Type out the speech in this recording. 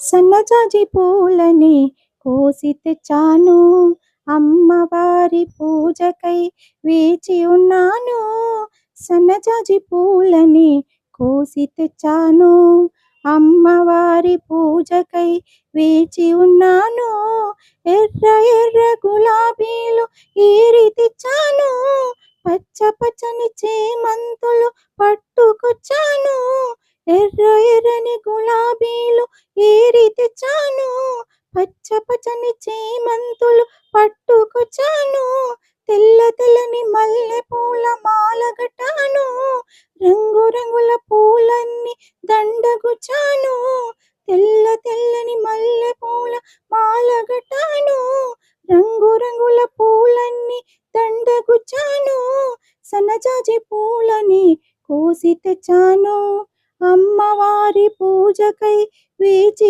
సన్నజాజి పూలని కోసి తెచ్చాను అమ్మవారి పూజకై వేచి ఉన్నాను. సన్నజాజి పూలని కోసి తెచ్చాను అమ్మవారి పూజకై వేచి ఉన్నాను. ఎర్ర ఎర్ర గులాబీలు ఏరి తెచ్చాను పచ్చ పచ్చని చేమంతులు పట్టుకొచ్చాను. ఎర్ర ఎర్రని గులాబీలు ఏరి పట్టుకొచ్చాను. పచ్చ పచ్చని చేమంతులు పట్టుకొచ్చాను. తెల్ల తెల్లని మల్లె పూల మాలగటాను రంగు రంగుల పూలన్నీ దండగుచాను తెల్ల తెల్లని మల్లె పూల మాలగటాను రంగు రంగుల పూలన్నీ దండగుచాను సన్నజాజి పూలని కోసి తెచ్చాను. అమ్మవారి పూజకై వేచి